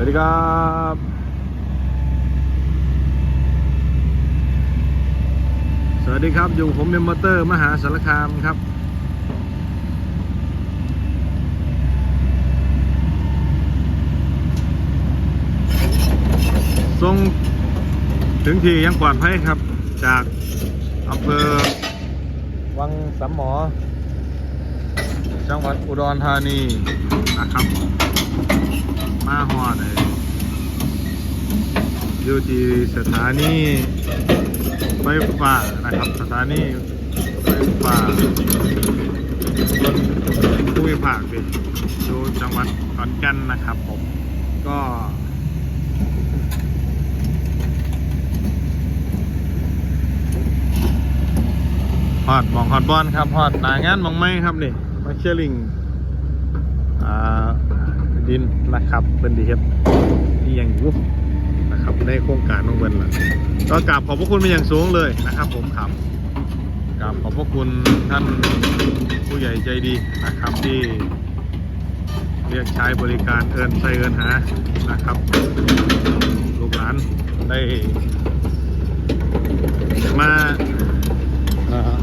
วัสดีครับสวัสดีครับอยู่ผมเป็นมอเตอร์ มหาสารคามครับ ทรงถึงที่ยังปลอดภัยครับ จากอำเภอวังสามหมอ จังหวัดอุดรธานีนะครับ มาฮอดเลยอยู่ที่สถานีไฟฟ้านะครับ สถานีไฟฟ้าผู้วิภาคดิอยู่จังหวัดขอนแก่นนะครับผมก็ฮอดมองฮอดบอลครับฮอดหนางานมองไม้ครับนี่มาเชลิงอ่า ดินนะครับเป็นดีครับที่ยังอยู่นะครับในโครงการของเบินล่ะก็กราบขอบพระคุณเป็นอย่างสูงเลยนะครับ ผมครับกราบขอบพระคุณท่านผู้ใหญ่ใจดีนะครับที่เรียกใช้บริการเอินใส่เอินหานะครับ ลูกหลานได้มาเอ่อ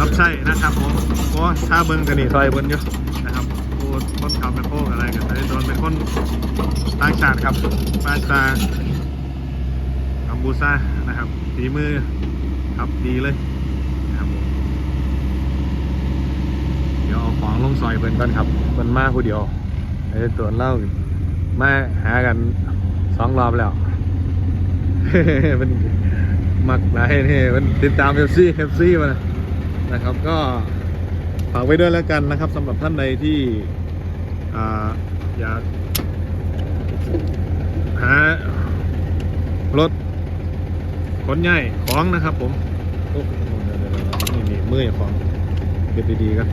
รับใช้นะครับผมเพราะถ้าเบิ้งกันนี่ซอยเบิ้งอยู่นะครับโอ้คนขับเป็นโค้อะไรกันแต่โดนเป็นคนต่างชาติครับมาจากกัมพูชานะครับฝีมือครับดีเลยนะครับผมเดี๋ยวเอาของลงซอยเพิ่นก่อนครับเพิ่นมาผู้เดียวไอ้ตัวเล่ามาหากันสองรอบแล้วมันมักหลายนี่มันติดตามเอฟซีเอฟซีมานะ นะครับก็ฝากไว้ด้วยแล้วกันนะครับสำหรับท่านใดที่อยากหารถขนใหญ่ของนะครับผมโอ้ยวๆๆนี่นี่มืออของเก็บดีๆกัน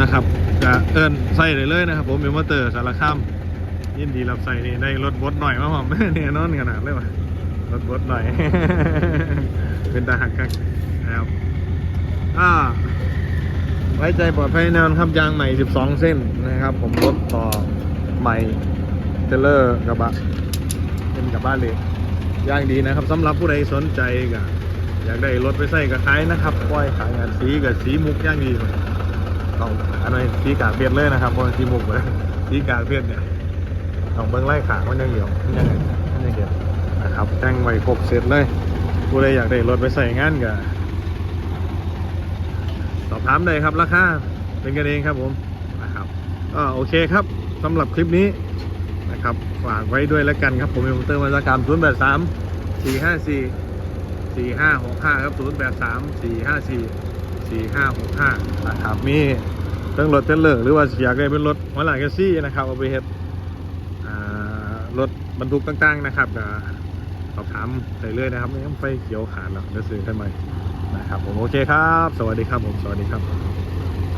นะครับจะเอินใส่เลยเลยนะครับ ผมเป็นมอเตอร์สารคามยินดีรับใส่นี่ได้รถบดหน่อยมาผมเนี่ยนอนขนาดเลยว่ะรถบดหน่อย เป็นตาหักกันนะครับอ่าไว้ใจปลอดภัยแน่นอนครับยางใหม่ 12 เส้นนะครับ ผมรถต่อใหม่เทเลอร์กระบะเป็นกระบะเล็กย่างดีนะครับสำหรับผู้ใดสนใจก็อยากได้รถไปใส่กับขายนะครับปล่อยขายงานสีกับสีมุกย่างดีเลยต้องอันนี้สีกากเบียดเลยนะครับเพราะสีมุกเลยสีกากเบียดเนี่ยต้องเบิ้งไล่ขามันยังเหี่ยวมันยังมันยังเหี่ยวนะครับแต่งไว้ครบเสร็จเลย ผู้ใดอยากได้รถไปใส่งานก็สอบถามได้ครับราคาเป็นกันเองครับผมนะครับก็โอเคครับสำหรับคลิปนี้นะครับฝากไว้ด้วยแล้วกันครับผมเป็นมอเตอร์มาจากรรม0 8 3 4 5 4 4 5 6 5ครับ0 8 3 4 5 4 4 5 6 5นะครับมีเครื่องรถเทเลอร์หรือว่าอยากได้เป็นรถหัวหลังแคสซี่นะครับเอาไปเฮ็ดรถบรรทุกต่างๆนะครับ สอบถามได้เลยนะครับไม่ต้องไฟเขียวขาดหรอกเดี๋ยวซื้อให้ใหม่นะครับผมโอเคครับ สวัสดีครับผมสวัสดีครับ